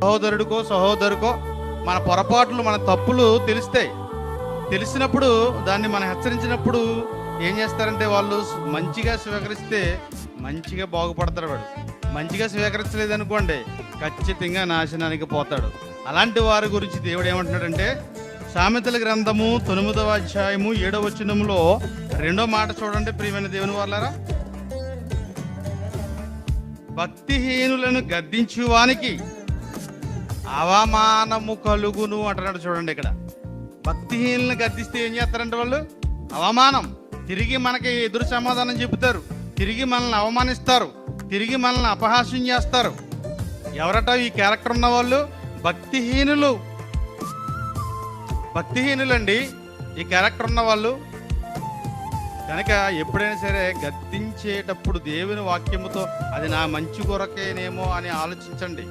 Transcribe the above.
సహోదరుడికో సహోదరుకో మన పొరపాట్లు మన తప్పులు తెలుస్తాయి. తెలిసినప్పుడు దాన్ని మనం హెచ్చరించినప్పుడు ఏం చేస్తారంటే వాళ్ళు మంచిగా స్వీకరిస్తే మంచిగా బాగుపడతారు వాడు. మంచిగా స్వీకరించలేదనుకోండి ఖచ్చితంగా నాశనానికి పోతాడు. అలాంటి వారి గురించి దేవుడు ఏమంటున్నాడంటే సామెతల గ్రంథము తొమ్మిదవ అధ్యాయము ఏడవ వచనంలో రెండో మాట చూడండి ప్రియమైన దేవుని వాళ్ళారా భక్తిహీనులను గద్దించువానికి అవమానము కలుగును అంటున్నాడు చూడండి ఇక్కడ. భక్తిహీనులను గద్దిస్తే ఏం చేస్తారంటే వాళ్ళు? అవమానం. తిరిగి మనకి ఎదురు సమాధానం చెబుతారు. తిరిగి మనల్ని అవమానిస్తారు. తిరిగి మనల్ని అపహాస్యం చేస్తారు. ఎవరట ఈ క్యారెక్టర్ ఉన్న వాళ్ళు? భక్తిహీనులు. భక్తిహీనులండి. ఈ క్యారెక్టర్ ఉన్న వాళ్ళు. కనుక ఎప్పుడైనా సరే గద్దించేటప్పుడు దేవుని వాక్యముతో అది నా మంచి కొరకేనేమో అని ఆలోచించండి.